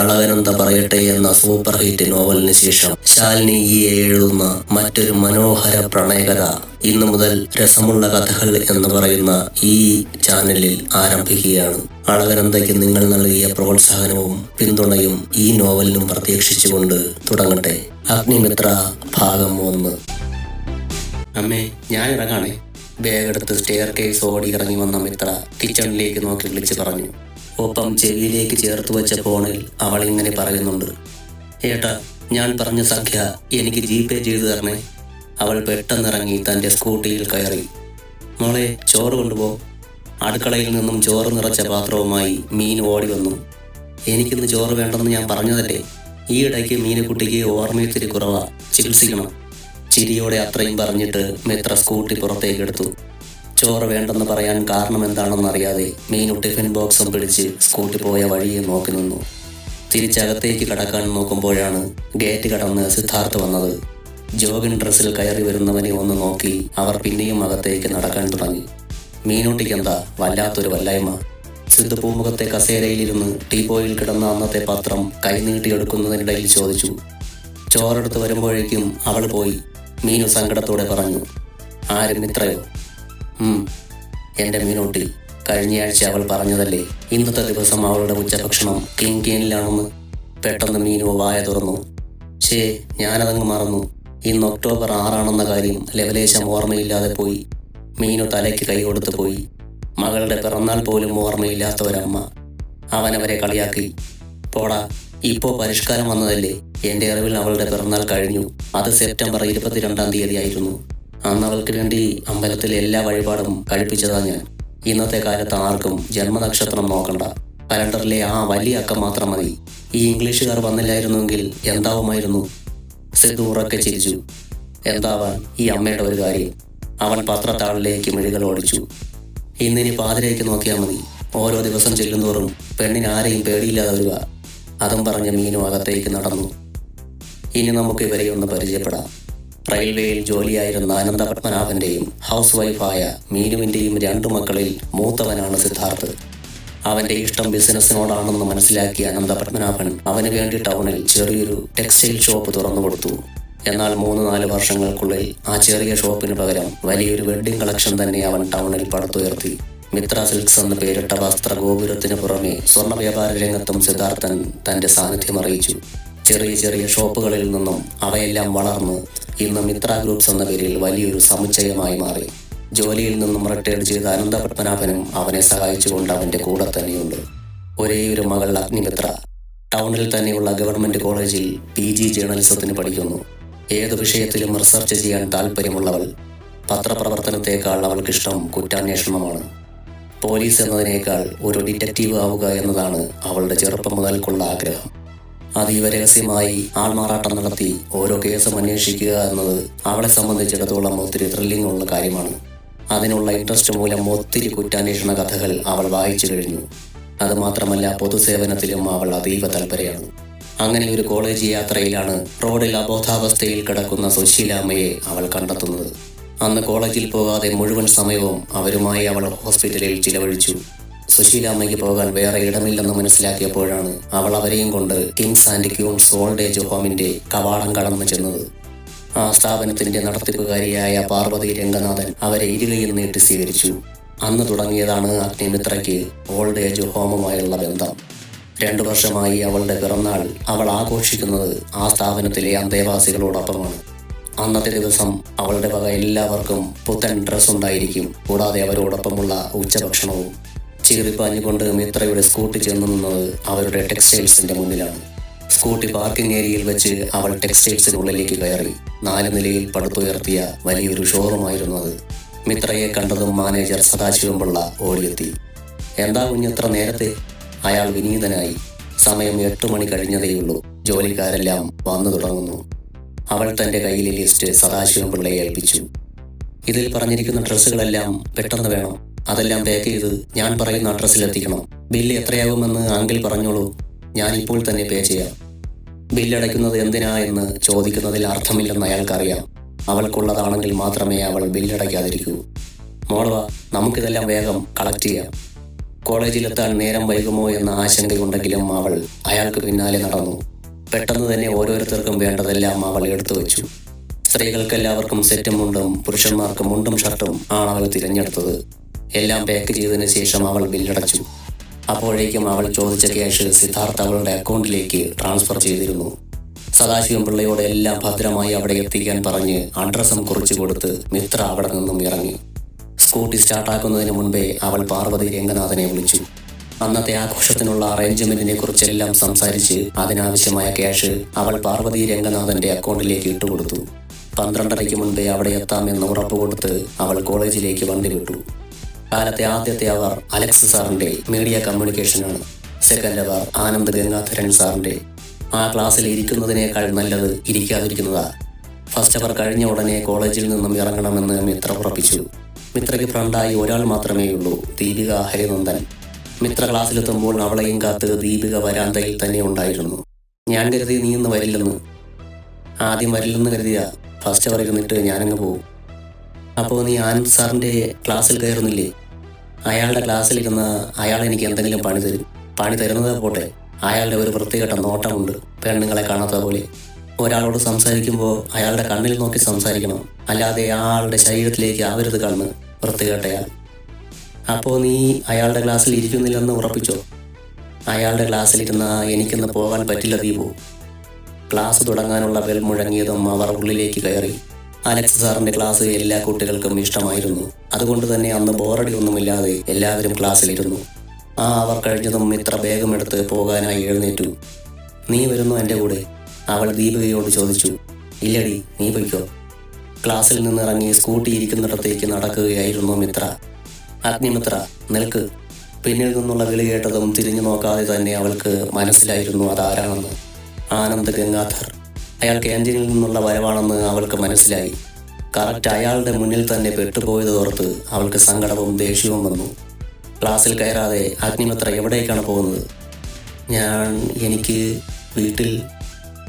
അളകനന്ദ പറയട്ടെ എന്ന super hit നോവലിന് ശേഷം ശാലിനി ഈ എഴുതുന്ന മറ്റൊരു മനോഹര പ്രണയകഥ ഇന്നു മുതൽ രസമുള്ള കഥകൾ എന്ന് പറയുന്ന ഈ ചാനലിൽ ആരംഭിക്കുകയാണ്. അളകനന്ദയ്ക്ക് നിങ്ങൾ നൽകിയ പ്രോത്സാഹനവും പിന്തുണയും ഈ നോവലിനും പ്രതീക്ഷിച്ചുകൊണ്ട് തുടങ്ങട്ടെ. അഗ്നിമിത്ര ഭാഗം ഒന്ന്. അമ്മേ ഞാൻ ഇറങ്ങാണേ ബാഗെടുത്ത് സ്റ്റെയർ കേസ് ഓടി ഇറങ്ങി വന്ന മിത്ര കിച്ചണിലേക്ക് നോക്കി വിളിച്ചു പറഞ്ഞു. ഒപ്പം ചെവിയിലേക്ക് ചേർത്ത് വെച്ച ഫോണിൽ അവൾ ഇങ്ങനെ പറയുന്നുണ്ട് ഏട്ടാ ഞാൻ പറഞ്ഞ സംഖ്യ എനിക്ക് ജി പേ ചെയ്തു തരണേ. അവൾ പെട്ടെന്നിറങ്ങി തന്റെ സ്കൂട്ടിയിൽ കയറി. മോളെ ചോറ് കൊണ്ടുപോ. അടുക്കളയിൽ നിന്നും ചോറ് നിറച്ച പാത്രവുമായി മീൻ ഓടി വന്നു. എനിക്കിന്ന് ചോറ് വേണ്ടെന്ന് ഞാൻ പറഞ്ഞതല്ലേ? ഈ ഇടയ്ക്ക് മീനക്കുട്ടിക്ക് ഓർമ്മയത്തിരി കുറവാ. ചികിത്സിക്കണം. ചിരിയോടെ അത്രയും പറഞ്ഞിട്ട് മിത്ര സ്കൂട്ടി പുറത്തേക്ക് എടുത്തു ചോറ് വേണ്ടെന്ന് പറയാൻ കാരണം എന്താണെന്നറിയാതെ മീനു ടിഫിൻ ബോക്സും പിടിച്ച് സ്കൂട്ടി പോയ വഴിയെ നോക്കി നിന്നു. തിരിച്ചകത്തേക്ക് കടക്കാൻ നോക്കുമ്പോഴാണ് ഗേറ്റ് കടന്ന് സിദ്ധാർത്ഥ് വന്നത്. ജോഗിൻ ഡ്രസ്സിൽ കയറി വരുന്നവനെ ഒന്ന് നോക്കി അവർ പിന്നെയും അകത്തേക്ക് നടക്കാൻ തുടങ്ങി. മീനൂട്ടിക്ക് എന്താ വല്ലാത്തൊരു വല്ലായ്മ. സിദ്ധു പൂമുഖത്തെ കസേരയിലിരുന്ന് ടീപോയിൽ കിടന്ന അന്നത്തെ പത്രം കൈനീട്ടിയെടുക്കുന്നതിനിടയിൽ ചോദിച്ചു. ചോറെടുത്ത് വരുമ്പോഴേക്കും അവൾ പോയി. മീനു സങ്കടത്തോടെ പറഞ്ഞു ആരും മിത്രയോ ഉം എന്റെ മീനൂട്ടിൽ കഴിഞ്ഞയാഴ്ച അവൾ പറഞ്ഞതല്ലേ? ഇന്നത്തെ ദിവസം അവളുടെ ഉച്ചഭക്ഷണം കിങ്കിയനിലാണെന്ന് പെട്ടെന്ന് മീനു വായ തുറന്നു. ഷേ ഞാനതങ്ങ് മറന്നു. ഇന്ന് ഒക്ടോബർ ആറാണെന്ന കാര്യം ലവലേശം ഓർമ്മയില്ലാതെ പോയി. മീനു തലയ്ക്ക് കൈ കൊടുത്തു പോയി. മകളുടെ പിറന്നാൾ പോലും ഓർമ്മയില്ലാത്ത ഒരമ്മ അവനവരെ കളിയാക്കി. പോടാ ഇപ്പോ പരിഷ്കാരം വന്നതല്ലേ? എന്റെ അറിവിൽ അവളുടെ പിറന്നാൾ കഴിഞ്ഞു. അത് സെപ്റ്റംബർ ഇരുപത്തിരണ്ടാം തീയതി ആയിരുന്നു അന്ന് അവൾക്ക് വേണ്ടി അമ്പലത്തിലെ എല്ലാ വഴിപാടും കഴിപ്പിച്ചതാ ഞാൻ. ഇന്നത്തെ കാലത്ത് ആർക്കും ജന്മനക്ഷത്രം നോക്കണ്ട. കലണ്ടറിലെ ആ വലിയ അക്കം മാത്രം മതി. ഈ ഇംഗ്ലീഷുകാർ വന്നില്ലായിരുന്നുവെങ്കിൽ എന്താവുമായിരുന്നു? സിദ്ധു ഉറക്കെ ചിരിച്ചു. എന്താവാൻ ഈ അമ്മയുടെ ഒരു കാര്യം? അവൻ പത്രത്താളിലേക്ക് മിഴികൾ ഓടിച്ചു. ഇന്നിനി പാതിരേക്ക് നോക്കിയാൽ മതി. ഓരോ ദിവസം ചെല്ലുന്തോറും പെണ്ണിന് ആരെയും പേടിയില്ലാതെ വരിക. അതും പറഞ്ഞ മീനു അകത്തേക്ക് നടന്നു. ഇനി നമുക്ക് ഇവരെയൊന്ന് പരിചയപ്പെടാം. റെയിൽവേയിൽ ജോലിയായിരുന്ന അനന്ത പത്മനാഭന്റെയും ഹൗസ് വൈഫായ മീനുവിന്റെയും രണ്ടു മക്കളിൽ മൂത്തവനാണ് സിദ്ധാർത്ഥ്. അവന്റെ ഇഷ്ടം ബിസിനസ്സിനോടാണെന്ന് മനസ്സിലാക്കിയ അനന്ത പത്മനാഭൻ അവന് വേണ്ടി ടൗണിൽ ചെറിയൊരു ടെക്സ്റ്റൈൽ ഷോപ്പ് തുറന്നു കൊടുത്തു. എന്നാൽ മൂന്ന് നാല് വർഷങ്ങൾക്കുള്ളിൽ ആ ചെറിയ ഷോപ്പിന് പകരം വലിയൊരു വെഡ്ഡിംഗ് കളക്ഷൻ തന്നെ അവൻ ടൗണിൽ പടുത്തുയർത്തി. മിത്ര സിൽക്സ് എന്ന പേരിട്ട വസ്ത്ര ഗോപുരത്തിന് പുറമെ സ്വർണ വ്യാപാര രംഗത്തും സിദ്ധാർത്ഥൻ തന്റെ സാന്നിധ്യം അറിയിച്ചു. ചെറിയ ചെറിയ ഷോപ്പുകളിൽ നിന്നും അവയെല്ലാം വളർന്ന് ഇന്ന് മിത്ര ഗ്രൂപ്പ്സ് എന്ന പേരിൽ വലിയൊരു സമുച്ചയമായി മാറി. ജോലിയിൽ നിന്നും റിട്ടയർഡ് ചെയ്ത അനന്ത പത്മനാഭനും അവനെ സഹായിച്ചുകൊണ്ട് അവന്റെ കൂടെ തന്നെയുണ്ട്. ഒരേ ഒരു മകൾ അഗ്നിമിത്ര. ടൗണിൽ തന്നെയുള്ള ഗവൺമെന്റ് കോളേജിൽ പി ജി ജേർണലിസത്തിന് പഠിക്കുന്നു. ഏത് വിഷയത്തിലും റിസർച്ച് ചെയ്യാൻ താല്പര്യമുള്ളവൾ പത്രപ്രവർത്തനത്തെക്കാൾ അവൾക്കിഷ്ടം കുറ്റാന്വേഷണമാണ്. പോലീസ് എന്നതിനേക്കാൾ ഒരു ഡിറ്റക്റ്റീവ് ആവുക എന്നതാണ് അവളുടെ ചെറുപ്പം മുതൽക്കുള്ള ആഗ്രഹം. അതീവ രഹസ്യമായി ആൾമാറാട്ടം നടത്തി ഓരോ കേസും അന്വേഷിക്കുക എന്നത് അവളെ സംബന്ധിച്ചിടത്തോളം ഒത്തിരി ത്രില്ലിംഗ് ഉള്ള കാര്യമാണ്. അതിനുള്ള ഇൻട്രസ്റ്റ് മൂലം ഒത്തിരി കുറ്റാന്വേഷണ കഥകൾ അവൾ വായിച്ചു കഴിഞ്ഞു. അതുമാത്രമല്ല പൊതുസേവനത്തിലും അവൾ അതീവ തൽപരയാണ്. അങ്ങനെ ഒരു കോളേജ് യാത്രയിലാണ് റോഡിൽ അബോധാവസ്ഥയിൽ കിടക്കുന്ന സുശീലാമ്മയെ അവൾ കണ്ടെത്തുന്നത്. അന്ന് കോളേജിൽ പോകാതെ മുഴുവൻ സമയവും അവരുമായി അവൾ ഹോസ്പിറ്റലിൽ ചിലവഴിച്ചു. സുശീലാമ്മയ്ക്ക് പോകാൻ വേറെ ഇടമില്ലെന്ന് മനസ്സിലാക്കിയപ്പോഴാണ് അവൾ അവരെയും കൊണ്ട് kings and queens old age ഹോമിന്റെ കവാടം കടന്നു ചെന്നത്. ആ സ്ഥാപനത്തിന്റെ നടത്തിപ്പുകാരിയായ പാർവതി രംഗനാഥൻ അവരെ ഇരുകയിൽ നീട്ടി സ്വീകരിച്ചു. അന്ന് തുടങ്ങിയതാണ് അഗ്നിമിത്രയ്ക്ക് ഓൾഡ് ഏജ് ഹോമുമായുള്ള ബന്ധം. രണ്ടു വർഷമായി അവളുടെ പിറന്നാൾ അവൾ ആഘോഷിക്കുന്നത് ആ സ്ഥാപനത്തിലെ അന്തേവാസികളോടൊപ്പമാണ്. അന്നത്തെ ദിവസം അവളുടെ വക എല്ലാവർക്കും പുത്തൻ ഡ്രസ് ഉണ്ടായിരിക്കും കൂടാതെ അവരോടൊപ്പമുള്ള ഉച്ചഭക്ഷണവും. ചീറിപ്പാഞ്ഞുകൊണ്ട് മിത്രയുടെ സ്കൂട്ടി ചെന്നു നിന്നത് അവരുടെ ടെക്സ്റ്റൈൽസിന്റെ മുന്നിലാണ്. സ്കൂട്ടി പാർക്കിംഗ് ഏരിയയിൽ വെച്ച് അവൾ ടെക്സ്റ്റൈൽസിനുള്ളിലേക്ക് കയറി. നാല് നിലയിൽ പടുത്തുയർത്തിയ വലിയൊരു ഷോറൂമായിരുന്നു അത്. മിത്രയെ കണ്ടതും മാനേജർ സദാശിവംപിള്ള ഓടിയെത്തി. എന്താ കുഞ്ഞത്ര നേരത്തെ? അയാൾ വിനീതനായി. സമയം എട്ട് മണി കഴിഞ്ഞതേയുള്ളൂ. ജോലിക്കാരെല്ലാം വന്നു തുടങ്ങുന്നു. അവൾ തന്റെ കയ്യിലെ ലിസ്റ്റ് സദാശിവം പിള്ളയെ ഏൽപ്പിച്ചു. ഇതിൽ പറഞ്ഞിരിക്കുന്ന ഡ്രസ്സുകളെല്ലാം പെട്ടെന്ന് വേണം. അതെല്ലാം പാക്ക് ചെയ്ത് ഞാൻ പറയുന്ന അഡ്രസ്സിൽ എത്തിക്കണം. ബില്ല് എത്രയാകുമെന്ന് അങ്കിൾ പറഞ്ഞോളൂ. ഞാൻ ഇപ്പോൾ തന്നെ പേ ചെയ്യാം. ബില്ലടയ്ക്കുന്നത് എന്തിനാ എന്ന് ചോദിക്കുന്നതിൽ അർത്ഥമില്ലെന്ന് അയാൾക്കറിയാം. അവൾക്കുള്ളതാണെങ്കിൽ മാത്രമേ അവൾ ബില്ലടയ്ക്കാതിരിക്കൂ മോളവ നമുക്കിതെല്ലാം വേഗം കളക്ട് ചെയ്യാം. കോളേജിലെത്താൻ നേരം വൈകുമോ എന്ന ആശങ്കയുണ്ടെങ്കിലും അവൾ അയാൾക്ക് പിന്നാലെ നടന്നു. പെട്ടെന്ന് തന്നെ ഓരോരുത്തർക്കും വേണ്ടതെല്ലാം അവൾ എടുത്തു വെച്ചു. സ്ത്രീകൾക്ക് എല്ലാവർക്കും സെറ്റും മുണ്ടും പുരുഷന്മാർക്ക് മുണ്ടും ഷർട്ടും ആണ് അവൾ തിരഞ്ഞെടുത്തത്. എല്ലാം പാക്ക് ചെയ്തതിനു ശേഷം അവൾ ബില്ലടച്ചു അപ്പോഴേക്കും അവൾ ചോദിച്ച ക്യാഷ് സിദ്ധാർത്ഥ അവളുടെ അക്കൗണ്ടിലേക്ക് ട്രാൻസ്ഫർ ചെയ്തിരുന്നു. സദാശിവം പിള്ളയോട് എല്ലാം ഭദ്രമായി അവിടെ എത്തിക്കാൻ പറഞ്ഞ് അഡ്രസ്സും കുറിച്ചു കൊടുത്ത് മിത്ര അവിടെ നിന്നും ഇറങ്ങി. സ്കൂട്ടി സ്റ്റാർട്ടാക്കുന്നതിന് മുൻപേ അവൾ പാർവതി രംഗനാഥനെ വിളിച്ചു. അന്നത്തെ ആഘോഷത്തിനുള്ള അറേഞ്ച്മെന്റിനെ കുറിച്ചെല്ലാം സംസാരിച്ച് അതിനാവശ്യമായ ക്യാഷ് അവൾ പാർവതി രംഗനാഥന്റെ അക്കൗണ്ടിലേക്ക് ഇട്ടുകൊടുത്തു പന്ത്രണ്ടരയ്ക്ക് മുൻപേ അവിടെ എത്താമെന്ന് ഉറപ്പ് കൊടുത്ത് അവൾ കോളേജിലേക്ക് വണ്ടി വിട്ടു. കാലത്തെ ആദ്യത്തെ അവർ അലക്സ് സാറിന്റെ മീഡിയ കമ്മ്യൂണിക്കേഷനാണ്. സെക്കൻഡ് അവർ ആനന്ദ് ഗംഗാധരൻ സാറിന്റെ. ആ ക്ലാസ്സിൽ ഇരിക്കുന്നതിനേക്കാൾ നല്ലത് ഇരിക്കാതിരിക്കുന്നതാണ് ഫസ്റ്റ് അവർ കഴിഞ്ഞ ഉടനെ കോളേജിൽ നിന്നും ഇറങ്ങണമെന്ന് മിത്ര ഉറപ്പിച്ചു. മിത്രയ്ക്ക് ഫ്രണ്ടായി ഒരാൾ മാത്രമേ ഉള്ളൂ ദീപിക ഹരിനന്ദൻ. മിത്ര ക്ലാസ്സിലെത്തുമ്പോൾ അവളെയും കാത്ത് ദീപിക വരാന്തയിൽ തന്നെ ഉണ്ടായിരുന്നു. ഞാൻ കരുതി നീ ഇന്ന് വരില്ലെന്ന്. ആദ്യം വരില്ലെന്ന് കരുതിയ. ഫസ്റ്റ് അവർ ഇരുന്നിട്ട് ഞാനങ്ങ് പോകും അപ്പോൾ നീ ആനന്ദ് സാറിന്റെ ക്ലാസ്സിൽ കയറുന്നില്ലേ? അയാളുടെ ക്ലാസ്സിലിരുന്ന അയാൾ എനിക്ക് എന്തെങ്കിലും പണി തരും. പണി തരുന്നത് പോട്ടെ. അയാളുടെ ഒരു വൃത്തികെട്ട നോട്ടമുണ്ട്. പെണ്ണുങ്ങളെ കാണാത്ത പോലെ. ഒരാളോട് സംസാരിക്കുമ്പോൾ അയാളുടെ കണ്ണിൽ നോക്കി സംസാരിക്കണം. അല്ലാതെ ആളുടെ ശരീരത്തിലേക്ക് ആവരുത് കണ്ണ് വൃത്തികെട്ടയാൾ അപ്പോൾ നീ അയാളുടെ ക്ലാസ്സിൽ ഇരിക്കുന്നില്ലെന്ന് ഉറപ്പിച്ചോ? അയാളുടെ ക്ലാസ്സിലിരുന്ന എനിക്കിന്ന് പോകാൻ പറ്റില്ല ദീപു. ക്ലാസ് തുടങ്ങാനുള്ള ബെൽ മുഴങ്ങിയതും അവർ ഉള്ളിലേക്ക് കയറി. അലക്സ് സാറിന്റെ ക്ലാസ് എല്ലാ കുട്ടികൾക്കും ഇഷ്ടമായിരുന്നു. അതുകൊണ്ട് തന്നെ അന്ന് ബോറടി ഒന്നുമില്ലാതെ എല്ലാവരും ക്ലാസ്സിലിരുന്നു. ആ അവർ കഴിഞ്ഞതും ഇത്ര വേഗമെടുത്ത് പോകാനായി എഴുന്നേറ്റു. നീ വരുന്നു എന്റെ കൂടെ അവൾ ദീപികയോട് ചോദിച്ചു. ഇല്ലടി നീ പൊയ്ക്കോ. ക്ലാസ്സിൽ നിന്നിറങ്ങി സ്കൂട്ടി ഇരിക്കുന്നിടത്തേക്ക് നടക്കുകയായിരുന്നു മിത്ര. അഗ്നിമിത്ര നിൽക്ക്. പിന്നിൽ നിന്നുള്ള വിളി കേട്ടതും തിരിഞ്ഞു നോക്കാതെ തന്നെ അവൾക്ക് മനസ്സിലായിരുന്നു അതാരാണെന്ന്. ആനന്ദ് ഗംഗാധർ. അയാൾ ക്യാന്റീനിൽ നിന്നുള്ള വരവാണെന്ന് അവൾക്ക് മനസ്സിലായി. കറക്റ്റ് അയാളുടെ മുന്നിൽ തന്നെ പെട്ടുപോയത് ഓർത്ത് അവൾക്ക് സങ്കടവും ദേഷ്യവും വന്നു. ക്ലാസ്സിൽ കയറാതെ അഗ്നിമിത്ര എവിടേക്കാണ് പോകുന്നത്? ഞാൻ എനിക്ക് വീട്ടിൽ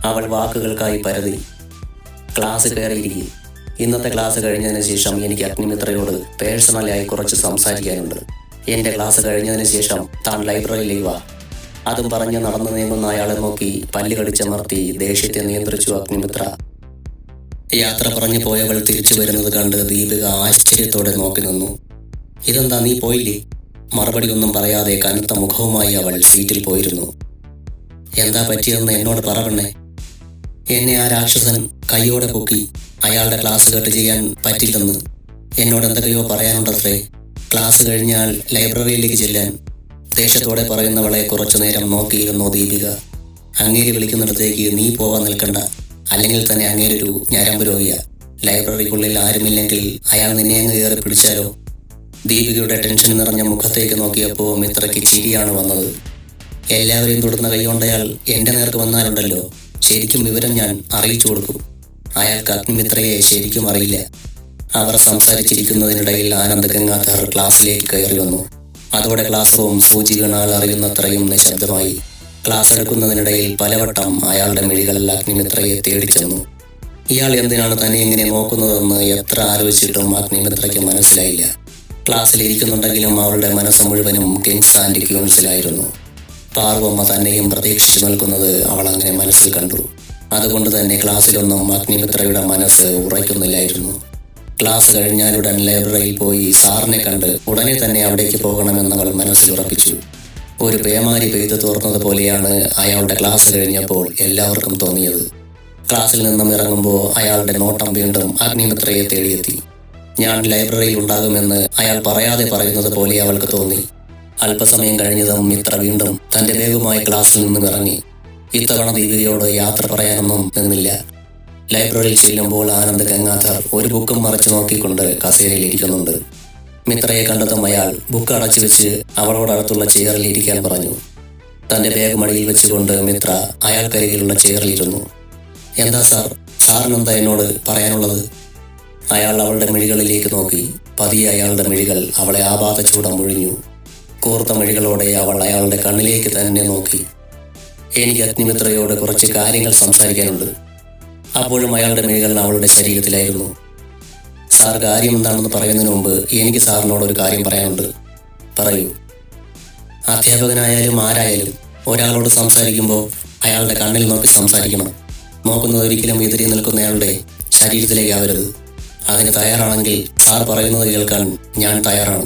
അവൾ വാക്കുകൾക്കായി പരതി. ക്ലാസ് കയറിയിരിക്കും. ഇന്നത്തെ ക്ലാസ് കഴിഞ്ഞതിന് ശേഷം എനിക്ക് അഗ്നിമിത്രയോട് പേഴ്സണലായി കുറച്ച് സംസാരിക്കാനുണ്ട്. എന്റെ ക്ലാസ് കഴിഞ്ഞതിന് ശേഷം താൻ ലൈബ്രറിയിലേക്ക് വാ. അതും പറഞ്ഞ് നടന്നു നീങ്ങുന്ന അയാളെ നോക്കി പല്ല് കടിച്ചമർത്തി ദേഷ്യത്തെ നിയന്ത്രിച്ചു അഗ്നിമിത്ര. യാത്ര പറഞ്ഞു പോയവൾ തിരിച്ചു വരുന്നത് കണ്ട് ദീപിക ആശ്ചര്യത്തോടെ നോക്കി നിന്നു. ഇതെന്താ നീ പോയില്ലേ? മറുപടി ഒന്നും പറയാതെ കനത്ത മുഖവുമായി അവൾ സീറ്റിൽ പോയിരുന്നു. എന്താ പറ്റിയതെന്ന് എന്നോട് പറവണ്ണേ എന്നെ ആ രാക്ഷസൻ കൈയോടെ പൊക്കി അയാളുടെ ക്ലാസ് കട്ട് ചെയ്യാൻ പറ്റില്ലെന്ന്. എന്നോട് എന്തൊക്കെയോ പറയാനുണ്ടത്രേ. ക്ലാസ് കഴിഞ്ഞാൽ ലൈബ്രറിയിലേക്ക് ചെല്ലാൻ ദേഷ്യത്തോടെ പറയുന്നവളെ കുറച്ചു നേരം നോക്കിയിരുന്നു ദീപിക. അങ്ങേര് വിളിക്കുന്നിടത്തേക്ക് നീ പോവാൻ നിൽക്കണ്ട. അല്ലെങ്കിൽ തന്നെ അങ്ങേരൊരു ഞരമ്പ് രോഗിയ. ലൈബ്രറിക്കുള്ളിൽ ആരുമില്ലെങ്കിൽ അയാൾ നിന്നെ അങ്ങ് കയറി പിടിച്ചാലോ? ദീപികയുടെ ടെൻഷൻ നിറഞ്ഞ മുഖത്തേക്ക് നോക്കിയപ്പോൾ മിത്രയ്ക്ക് ചിരിയാണ് വന്നത്. എല്ലാവരെയും തുടർന്ന കൈകൊണ്ടയാൾ എന്റെ നേർക്ക് വന്നാലുണ്ടല്ലോ. ശരിക്കും വിവരം ഞാൻ അറിയിച്ചു കൊടുക്കും. അയാൾക്ക് അഗ്നിമിത്രയെ ശരിക്കും അറിയില്ല. അവർ സംസാരിച്ചിരിക്കുന്നതിനിടയിൽ ആനന്ദ് ഗംഗാധർ ക്ലാസ്സിലേക്ക് കയറി വന്നു. അതോടെ ക്ലാസ് റൂം സൂചികളാൽ അറിയുന്നത്രയും നിശബ്ദമായി. ക്ലാസ് എടുക്കുന്നതിനിടയിൽ പലവട്ടം അയാളുടെ മിഴികളിൽ അഗ്നിമിത്രയെ തേടിച്ചെന്നു. ഇയാൾ എന്തിനാണ് തന്നെ ഇങ്ങനെ നോക്കുന്നതെന്ന് എത്ര ആലോചിച്ചിട്ടും അഗ്നിമിത്രയ്ക്ക് മനസ്സിലായില്ല. ക്ലാസ്സിൽ ഇരിക്കുന്നുണ്ടെങ്കിലും അവളുടെ മനസ്സ് മുഴുവനും കിങ്സ് ആൻഡ് ക്യൂൺസിലായിരുന്നു പാർവമ്മ തന്നെയും പ്രതീക്ഷിച്ചു നിൽക്കുന്നത് അവൾ അങ്ങനെ മനസ്സിൽ കണ്ടു. അതുകൊണ്ട് തന്നെ ക്ലാസ്സിലൊന്നും അഗ്നിമിത്രയുടെ മനസ്സ് ഉറയ്ക്കുന്നില്ലായിരുന്നു. ക്ലാസ് കഴിഞ്ഞാലുടൻ ലൈബ്രറിയിൽ പോയി സാറിനെ കണ്ട് ഉടനെ തന്നെ അവിടേക്ക് പോകണമെന്ന് അവൾ മനസ്സിൽ ഉറപ്പിച്ചു. ഒരു പേമാരി പെയ്തു തോർന്നത് പോലെയാണ് അയാളുടെ ക്ലാസ് കഴിഞ്ഞപ്പോൾ എല്ലാവർക്കും തോന്നിയത്. ക്ലാസ്സിൽ നിന്നും ഇറങ്ങുമ്പോൾ അയാളുടെ നോട്ടം വീണ്ടും അഗ്നിമിത്രയെ തേടിയെത്തി. ഞാൻ ലൈബ്രറിയിൽ ഉണ്ടാകുമെന്ന് അയാൾ പറയാതെ പറയുന്നത് പോലെ അവൾക്ക് തോന്നി. അല്പസമയം കഴിഞ്ഞതും മിത്ര വീണ്ടും തന്റെ വേഗമായി ക്ലാസ്സിൽ നിന്നും ഇറങ്ങി. ഇത്തവണ ദീപികയോട് യാത്ര പറയാനൊന്നും നിന്നില്ല. ലൈബ്രറിയിൽ ചെല്ലുമ്പോൾ ആനന്ദ് ഗംഗാധർ ഒരു ബുക്കും മറച്ചു നോക്കിക്കൊണ്ട് കസേരയിൽ ഇരിക്കുന്നുണ്ട്. മിത്രയെ കണ്ടതും അയാൾ ബുക്ക് അടച്ചു വെച്ച് അവളോടടുത്തുള്ള ചെയറിൽ ഇരിക്കാൻ പറഞ്ഞു. തന്റെ ബാഗ് മടിയിൽ വെച്ചുകൊണ്ട് മിത്ര അയാൾക്കരികിലുള്ള ചെയറിലിരുന്നു എന്താ സാർ? സാറിനെന്താ എന്നോട് പറയാനുള്ളത്? അയാൾ അവളുടെ മിഴികളിലേക്ക് നോക്കി. പതിയെ അയാളുടെ മിഴികൾ അവളെ ആപാത ചൂടം മുഴിഞ്ഞു കൂർത്ത മിഴികളോടെ അവൾ അയാളുടെ കണ്ണിലേക്ക് തന്നെ നോക്കി. എനിക്ക് അഗ്നിമിത്രയോട് കുറച്ച് കാര്യങ്ങൾ സംസാരിക്കാനുണ്ട്. അപ്പോഴും അയാളുടെ മേഖല അവളുടെ ശരീരത്തിലായിരുന്നു. സാർ കാര്യം എന്താണെന്ന് പറയുന്നതിന് മുമ്പ് എനിക്ക് സാറിനോട് ഒരു കാര്യം പറയാനുണ്ട്. പറയൂ. അധ്യാപകനായാലും ആരായാലും ഒരാളോട് സംസാരിക്കുമ്പോൾ അയാളുടെ കണ്ണിൽ നോക്കി സംസാരിക്കണം. നോക്കുന്നത് ഒരിക്കലും എതിരെ നിൽക്കുന്നയാളുടെ ശരീരത്തിലേക്കാവരുത് അതിന് തയ്യാറാണെങ്കിൽ സാർ പറയുന്നത് കേൾക്കാൻ ഞാൻ തയ്യാറാണ്.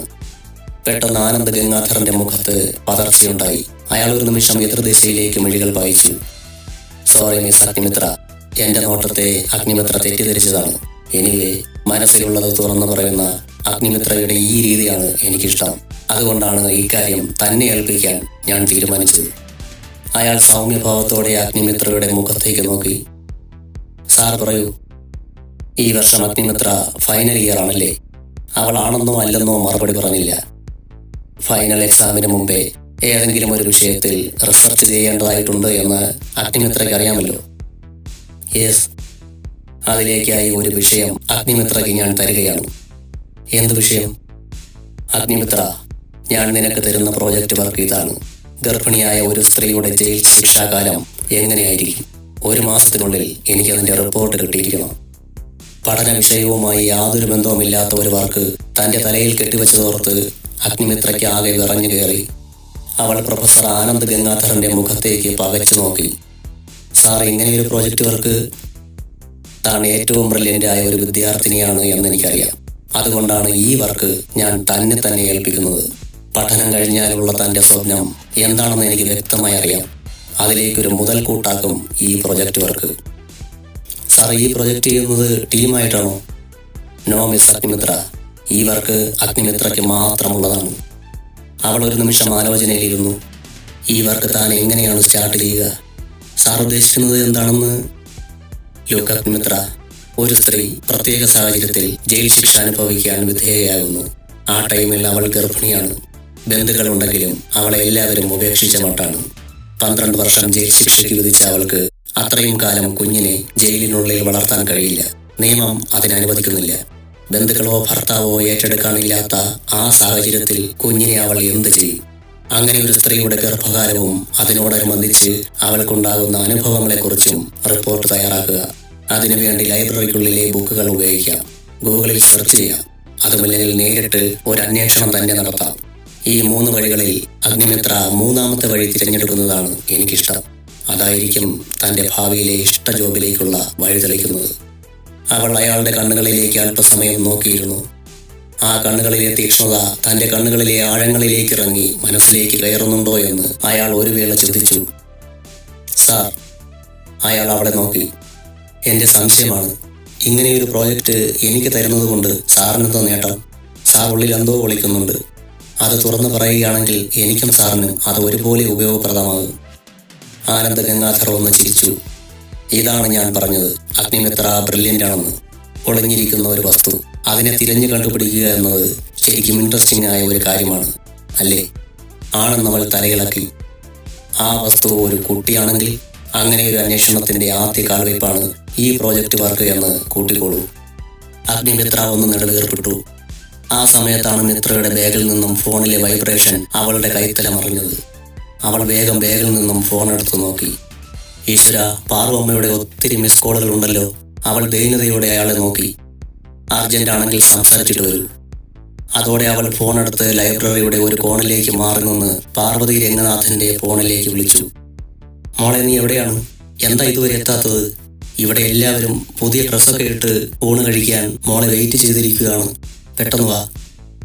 പെട്ടെന്ന് ആനന്ദ് ഗംഗാധരന്റെ മുഖത്ത് പതർച്ചയുണ്ടായി. അയാൾ ഒരു നിമിഷം എതിർദിശയിലേക്ക് മിഴികൾ വായിച്ചു സോറി മിസ് അഗ്നിമിത്ര എന്റെ നോട്ടത്തെ അഗ്നിമിത്ര തെറ്റിദ്ധരിച്ചതാണ്. എനിക്ക് മനസ്സിലുള്ളത് തുറന്നു പറയുന്ന അഗ്നിമിത്രയുടെ ഈ രീതിയാണ് എനിക്കിഷ്ടം. അതുകൊണ്ടാണ് ഇക്കാര്യം തന്നെ ഏൽപ്പിക്കാൻ ഞാൻ തീരുമാനിച്ചത്. അയാൾ സൗമ്യഭാവത്തോടെ അഗ്നിമിത്രയുടെ മുഖത്തേക്ക് നോക്കി. സാർ പറയൂ ഈ വർഷം അഗ്നിമിത്ര ഫൈനൽ ഇയർ ആണല്ലേ? അവളാണെന്നോ അല്ലെന്നോ മറുപടി പറഞ്ഞില്ല. ഫൈനൽ എക്സാമിന് മുമ്പേ ഏതെങ്കിലും ഒരു വിഷയത്തിൽ റിസർച്ച് ചെയ്യേണ്ടതായിട്ടുണ്ട് എന്ന് അഗ്നിമിത്രയ്ക്ക് അറിയാമല്ലോ. യെസ്. അതിലേക്കായി ഒരു വിഷയം അഗ്നിമിത്രയ്ക്ക് ഞാൻ തരികയാണ്. എന്ത് വിഷയം? അഗ്നിമിത്ര ഞാൻ നിനക്ക് തരുന്ന പ്രോജക്റ്റ് വർക്ക് ഇതാണ്. ഗർഭിണിയായ ഒരു സ്ത്രീയുടെ ജയിൽ ശിക്ഷാകാലം എങ്ങനെയായിരിക്കും? ഒരു മാസത്തിനുള്ളിൽ എനിക്ക് അതിന്റെ റിപ്പോർട്ട് കിട്ടിയിരിക്കണം. പഠന വിഷയവുമായി യാതൊരു ബന്ധവുമില്ലാത്ത ഒരു വർക്ക് തന്റെ തലയിൽ കെട്ടിവെച്ചതോർത്ത് അഗ്നിമിത്രയ്ക്ക് ആകെ വിറഞ്ഞു കയറി. അവൾ പ്രൊഫസർ ആനന്ദ് ഗംഗാധരന്റെ മുഖത്തേക്ക് പകച്ചു നോക്കി. സാർ ഇങ്ങനെയൊരു പ്രോജക്റ്റ് വർക്ക് താൻ ഏറ്റവും ബ്രില്യന്റ് ആയ ഒരു വിദ്യാർത്ഥിനിയാണ് എന്ന് എനിക്കറിയാം. അതുകൊണ്ടാണ് ഈ വർക്ക് ഞാൻ തന്നെ തന്നെ ഏൽപ്പിക്കുന്നത്. പഠനം കഴിഞ്ഞാലുള്ള തന്റെ സ്വപ്നം എന്താണെന്ന് എനിക്ക് വ്യക്തമായി അറിയാം. അതിലേക്കൊരു മുതൽക്കൂട്ടാക്കും ഈ പ്രൊജക്റ്റ് വർക്ക്. സാർ ഈ പ്രൊജക്റ്റ് ചെയ്യുന്നത് ടീമായിട്ടാണോ? No miss Agnimitra. ഈ വർക്ക് അഗ്നിമിത്രയ്ക്ക് മാത്രമുള്ളതാണ്. അവൾ ഒരു നിമിഷം ആലോചനയിലിരുന്നു. ഈ വർക്ക് താൻ എങ്ങനെയാണ് സ്റ്റാർട്ട് ചെയ്യുക? സാർ ഉദ്ദേശിക്കുന്നത് എന്താണെന്ന്? ലോകാത് മിത്ര ഒരു സ്ത്രീ പ്രത്യേക സാഹചര്യത്തിൽ ജയിൽ ശിക്ഷ അനുഭവിക്കാൻ വിധേയയാകുന്നു. ആ ടൈമിൽ അവൾ ഗർഭിണിയാണ്. ബന്ധുക്കളുണ്ടെങ്കിലും അവളെ എല്ലാവരും ഉപേക്ഷിച്ച മട്ടാണ്. പന്ത്രണ്ട് വർഷം ജയിൽ ശിക്ഷയ്ക്ക് വിധിച്ച അവൾക്ക് അത്രയും കാലം കുഞ്ഞിനെ ജയിലിനുള്ളിൽ വളർത്താൻ കഴിയില്ല. നിയമം അതിനനുവദിക്കുന്നില്ല ബന്ധുക്കളോ ഭർത്താവോ ഏറ്റെടുക്കാനില്ലാത്ത ആ സാഹചര്യത്തിൽ കുഞ്ഞിനെ അവൾ എന്ത് ചെയ്യും? അങ്ങനെ ഒരു സ്ത്രീയുടെ ഗർഭകാലവും അതിനോടനുബന്ധിച്ച് അവൾക്കുണ്ടാകുന്ന അനുഭവങ്ങളെക്കുറിച്ചും റിപ്പോർട്ട് തയ്യാറാക്കുക. അതിനുവേണ്ടി ലൈബ്രറിക്കുള്ളിലെ ബുക്കുകൾ ഉപയോഗിക്കാം ഗൂഗിളിൽ സെർച്ച് ചെയ്യാം അതുമല്ലെങ്കിൽ നേരിട്ട് ഒരു അന്വേഷണം തന്നെ നടത്താം. ഈ മൂന്ന് വഴികളിൽ അഗ്നിമിത്ര മൂന്നാമത്തെ വഴി തിരഞ്ഞെടുക്കുന്നതാണ് എനിക്കിഷ്ടം. അതായിരിക്കും തന്റെ ഭാവിയിലെ ഇഷ്ട ജോബിലേക്കുള്ള വഴി തെളിക്കുന്നത് അവൾ അയാളുടെ കണ്ണുകളിലേക്ക് അല്പസമയം നോക്കിയിരുന്നു. ആ കണ്ണുകളിലെ തീക്ഷ്ണത തന്റെ കണ്ണുകളിലെ ആഴങ്ങളിലേക്ക് ഇറങ്ങി മനസ്സിലേക്ക് കയറുന്നുണ്ടോ എന്ന് അയാൾ ഒരു വേള ചോദിച്ചു. സാർ അയാൾ അവളെ നോക്കി. എന്റെ സംശയമാണ്. ഇങ്ങനെയൊരു പ്രോജക്റ്റ് എനിക്ക് തരുന്നത് കൊണ്ട് സാറിനെന്തോ നേട്ടം. സാർ ഉള്ളിൽ എന്തോ വിളിക്കുന്നുണ്ട് അത് തുറന്നു പറയുകയാണെങ്കിൽ എനിക്കും സാറിനും അത് ഒരുപോലെ ഉപയോഗപ്രദമാകും. ആനന്ദ ഗംഗാധർ ഒന്ന് ചിരിച്ചു. ഇതാണ് ഞാൻ പറഞ്ഞത്. അഗ്നിമിത്ര ബ്രില്യന്റ് ആണെന്ന് ഒളിഞ്ഞിരിക്കുന്ന ഒരു വസ്തു. അതിനെ തിരഞ്ഞു കണ്ടുപിടിക്കുക എന്നത് ശരിക്കും ഇൻട്രസ്റ്റിംഗ് ആയ ഒരു കാര്യമാണ് അല്ലേ? ആണെന്ന് നമ്മൾ തലയിളക്കി. ആ വസ്തു ഒരു കുട്ടിയാണെങ്കിൽ അങ്ങനെ ഒരു അന്വേഷണത്തിന്റെ ആദ്യ കാൽവയ്പാണ് ഈ പ്രോജക്റ്റ് വർക്ക് എന്ന് കൂട്ടിക്കോളൂ. അഗ്നിമിത്ര ഒന്ന് നെടുവേർപ്പെട്ടു ആ സമയത്താണ് മിത്രയുടെ ബാഗിൽ നിന്നും ഫോണിലെ വൈബ്രേഷൻ അവളുടെ കൈത്തല കൈത്തലമറിഞ്ഞത് അവൾ വേഗം ബാഗിൽ നിന്നും ഫോൺ എടുത്തു നോക്കി. ഈശ്വര പാർവമ്മയുടെ ഒത്തിരി മിസ് കോളുകൾ ഉണ്ടല്ലോ. അവൾ ദൈനതയോടെ അയാളെ നോക്കി. അർജന്റ് ആണെങ്കിൽ സംസാരിച്ചിട്ട് വരൂ അതോടെ അവൾ ഫോണെടുത്ത് ലൈബ്രറിയുടെ ഒരു കോണിലേക്ക് മാറി നിന്ന് പാർവതി രംഗനാഥന്റെ ഫോണിലേക്ക് വിളിച്ചു. മോളെ നീ എവിടെയാണ്? എന്താ ഇതുവരെ എത്താത്തത്? ഇവിടെ എല്ലാവരും പുതിയ ഡ്രസ്സൊക്കെ ഇട്ട് ഊണ് കഴിക്കാൻ മോളെ വെയിറ്റ് ചെയ്തിരിക്കുകയാണ്. പെട്ടെന്ന് വാ.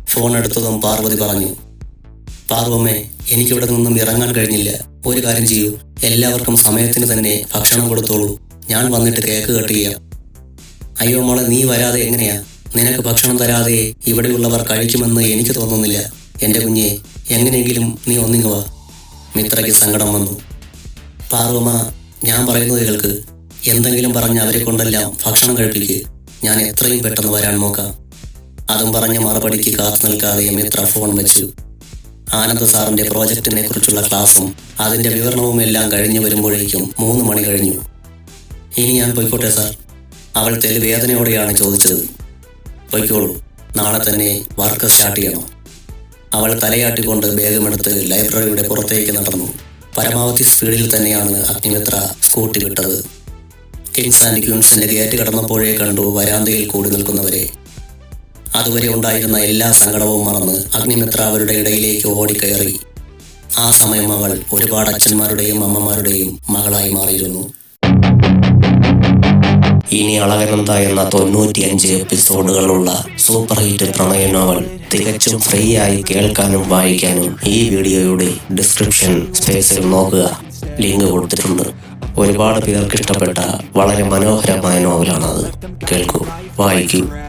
ഫോൺ എടുത്തതും പാർവതി പറഞ്ഞു. പാർവമ്മേ എനിക്കിവിടെ നിന്നും ഇറങ്ങാൻ കഴിഞ്ഞില്ല. ഒരു കാര്യം ചെയ്യൂ. എല്ലാവർക്കും സമയത്തിന് തന്നെ ഭക്ഷണം കൊടുത്തോളൂ. ഞാൻ വന്നിട്ട് കേക്ക് കട്ട് ചെയ്യാം. അയ്യോ മോളെ നീ വരാതെ എങ്ങനെയാ? നിനക്ക് ഭക്ഷണം തരാതെ ഇവിടെയുള്ളവർ കഴിക്കുമെന്ന് എനിക്ക് തോന്നുന്നില്ല. എന്റെ കുഞ്ഞെ എങ്ങനെയെങ്കിലും നീ ഒന്നിങ്ങുക മിത്രയ്ക്ക് സങ്കടം വന്നു. പാർവമ്മ ഞാൻ പറയുന്നത് കേൾക്ക്. എന്തെങ്കിലും പറഞ്ഞ് അവരെ കൊണ്ടെല്ലാം ഭക്ഷണം കഴിപ്പിക്ക്. ഞാൻ എത്രയും പെട്ടെന്ന് വരാൻ നോക്കാം. അതും പറഞ്ഞ മറുപടിക്ക് കാത്തു നിൽക്കാതെ മിത്ര ഫോൺ വെച്ചു. ആനന്ദ സാറിന്റെ പ്രോജക്റ്റിനെ കുറിച്ചുള്ള ക്ലാസും അതിന്റെ വിവരണവും എല്ലാം കഴിഞ്ഞു വരുമ്പോഴേക്കും മൂന്ന് മണി കഴിഞ്ഞു. ഇനി ഞാൻ പോയിക്കോട്ടെ സാർ. അവൾ തെളിവേദനയോടെയാണ് ചോദിച്ചത്. പൊയ്ക്കോളൂ നാളെ തന്നെ വർക്ക് സ്റ്റാർട്ട് ചെയ്യണം. അവൾ തലയാട്ടിക്കൊണ്ട് ബാഗുമെടുത്ത് ലൈബ്രറിയുടെ പുറത്തേക്ക് നടന്നു. പരമാവധി സ്പീഡിൽ തന്നെയാണ് അഗ്നിമിത്ര സ്കൂട്ടി വിട്ടത്. കിങ്സ് ആൻഡ് ക്യൂൻസിന്റെ ഗേറ്റ് കടന്നപ്പോഴേ കണ്ടു വരാന്തയിൽ കൂടി നിൽക്കുന്നവരെ. അതുവരെ ഉണ്ടായിരുന്ന എല്ലാ സങ്കടവും മറന്ന് അഗ്നിമിത്ര അവരുടെ ഇടയിലേക്ക് ഓടിക്കയറി. ആ സമയം അവൾ ഒരുപാട് അച്ഛന്മാരുടെയും അമ്മമാരുടെയും മകളായി മാറിയിരുന്നു. ഇനി അളകനന്ദ എന്ന തൊണ്ണൂറ്റിയഞ്ച് എപ്പിസോഡുകളുള്ള സൂപ്പർ ഹിറ്റ് പ്രണയ നോവൽ തികച്ചും ഫ്രീ ആയി കേൾക്കാനും വായിക്കാനും ഈ വീഡിയോയുടെ ഡിസ്ക്രിപ്ഷൻ സ്പേസിൽ നോക്കുക. ലിങ്ക് കൊടുത്തിട്ടുണ്ട്. ഒരുപാട് പേർക്ക് ഇഷ്ടപ്പെട്ട വളരെ മനോഹരമായ നോവലാണത്. കേൾക്കൂ വായിക്കൂ.